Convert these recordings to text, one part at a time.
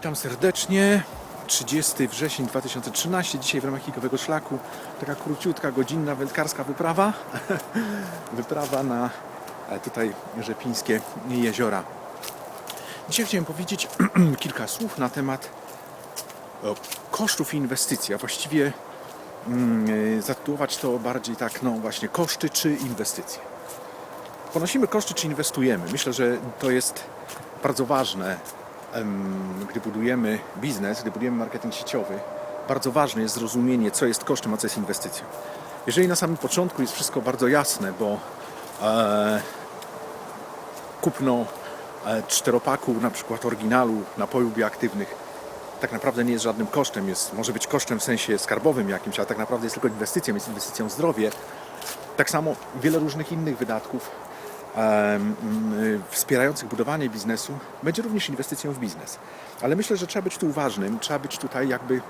witam serdecznie. 30 wrzesień 2013, dzisiaj w ramach Hikowego Szlaku taka króciutka, godzinna wędkarska wyprawa. wyprawa na e, tutaj Rzepińskie jeziora. Dzisiaj chciałem powiedzieć kilka słów na temat e, kosztów i inwestycji, a właściwie mm, e, zatytułować to bardziej tak, no właśnie, koszty czy inwestycje. Ponosimy koszty czy inwestujemy? Myślę, że to jest bardzo ważne, gdy budujemy biznes, gdy budujemy marketing sieciowy. Bardzo ważne jest zrozumienie, co jest kosztem, a co jest inwestycją. Jeżeli na samym początku jest wszystko bardzo jasne, bo e, kupno e, czteropaku, na przykład oryginalu napojów bioaktywnych, tak naprawdę nie jest żadnym kosztem. Jest, może być kosztem w sensie skarbowym jakimś, ale tak naprawdę jest tylko inwestycją, jest inwestycją w zdrowie. Tak samo wiele różnych innych wydatków wspierających budowanie biznesu będzie również inwestycją w biznes. Ale myślę, że trzeba być tu uważnym, trzeba być tutaj jakby,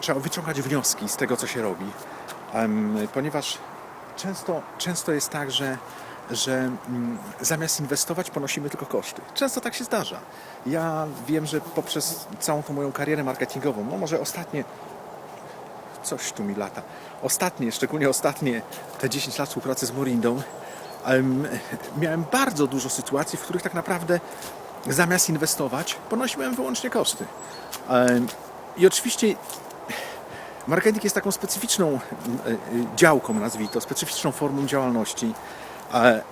trzeba wyciągać wnioski z tego, co się robi, ponieważ często, często jest tak, że, że zamiast inwestować ponosimy tylko koszty. Często tak się zdarza. Ja wiem, że poprzez całą tą moją karierę marketingową, no może ostatnie coś tu mi lata. Ostatnie, szczególnie ostatnie te 10 lat współpracy z Morindą, miałem bardzo dużo sytuacji, w których tak naprawdę zamiast inwestować, ponosiłem wyłącznie koszty. I oczywiście marketing jest taką specyficzną e, działką, nazwij to, specyficzną formą działalności,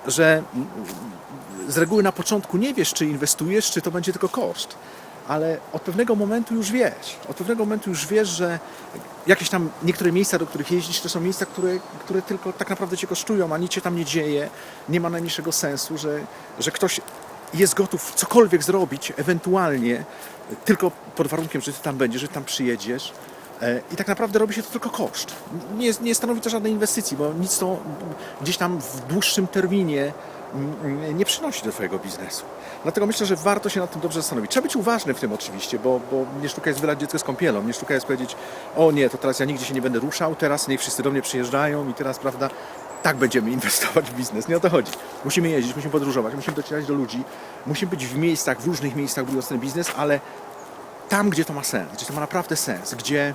że z reguły na początku nie wiesz, czy inwestujesz, czy to będzie tylko koszt. Ale od pewnego momentu już wiesz. Od pewnego momentu już wiesz, że jakieś tam niektóre miejsca, do których jeździsz, to są miejsca, które, które tylko tak naprawdę cię kosztują, a nic się tam nie dzieje. Nie ma najmniejszego sensu, że, że ktoś jest gotów cokolwiek zrobić, ewentualnie tylko pod warunkiem, że ty tam będziesz, że tam przyjedziesz. E, I tak naprawdę robi się to tylko koszt. Nie, nie stanowi to żadnej inwestycji, bo nic to gdzieś tam w dłuższym terminie nie przynosi do Twojego biznesu. Dlatego myślę, że warto się nad tym dobrze zastanowić. Trzeba być uważny w tym oczywiście, bo, bo nie sztuka jest wylać dziecko z kąpielą, nie sztuka jest powiedzieć, o nie, to teraz ja nigdzie się nie będę ruszał, teraz niech wszyscy do mnie przyjeżdżają i teraz, prawda, tak będziemy inwestować w biznes. Nie o to chodzi. Musimy jeździć, musimy podróżować, musimy docierać do ludzi, musimy być w miejscach, w różnych miejscach budując ten biznes, ale tam, gdzie to ma sens, gdzie to ma naprawdę sens, gdzie,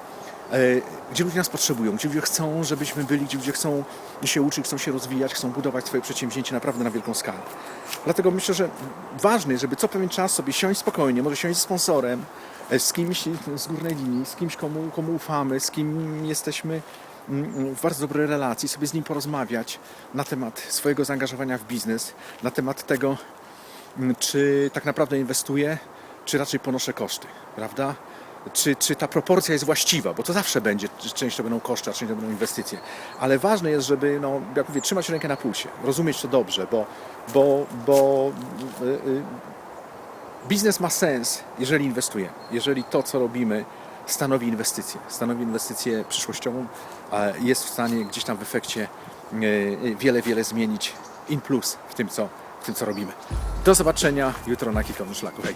gdzie ludzie nas potrzebują, gdzie ludzie chcą, żebyśmy byli, gdzie ludzie chcą się uczyć, chcą się rozwijać, chcą budować swoje przedsięwzięcie naprawdę na wielką skalę. Dlatego myślę, że ważne jest, żeby co pewien czas sobie siąść spokojnie, może siąść z sponsorem, e, z kimś z górnej linii, z kimś, komu, komu ufamy, z kim jesteśmy mm, w bardzo dobrej relacji, sobie z nim porozmawiać na temat swojego zaangażowania w biznes, na temat tego, Mm, czy tak naprawdę inwestuję, czy raczej ponoszę koszty, prawda? Czy, czy ta proporcja jest właściwa, bo to zawsze będzie, część to będą koszty, a część to będą inwestycje. Ale ważne jest, żeby, no, jak mówię, trzymać rękę na pulsie, rozumieć to dobrze, bo, bo, bo y, y, biznes ma sens, jeżeli inwestujemy, jeżeli to, co robimy, stanowi inwestycję, stanowi inwestycję przyszłościową, jest w stanie gdzieś tam w efekcie y, y, wiele, wiele zmienić in plus w tym, co, w tym, co robimy. Do zobaczenia jutro na Kikowym Szlaku. Hej!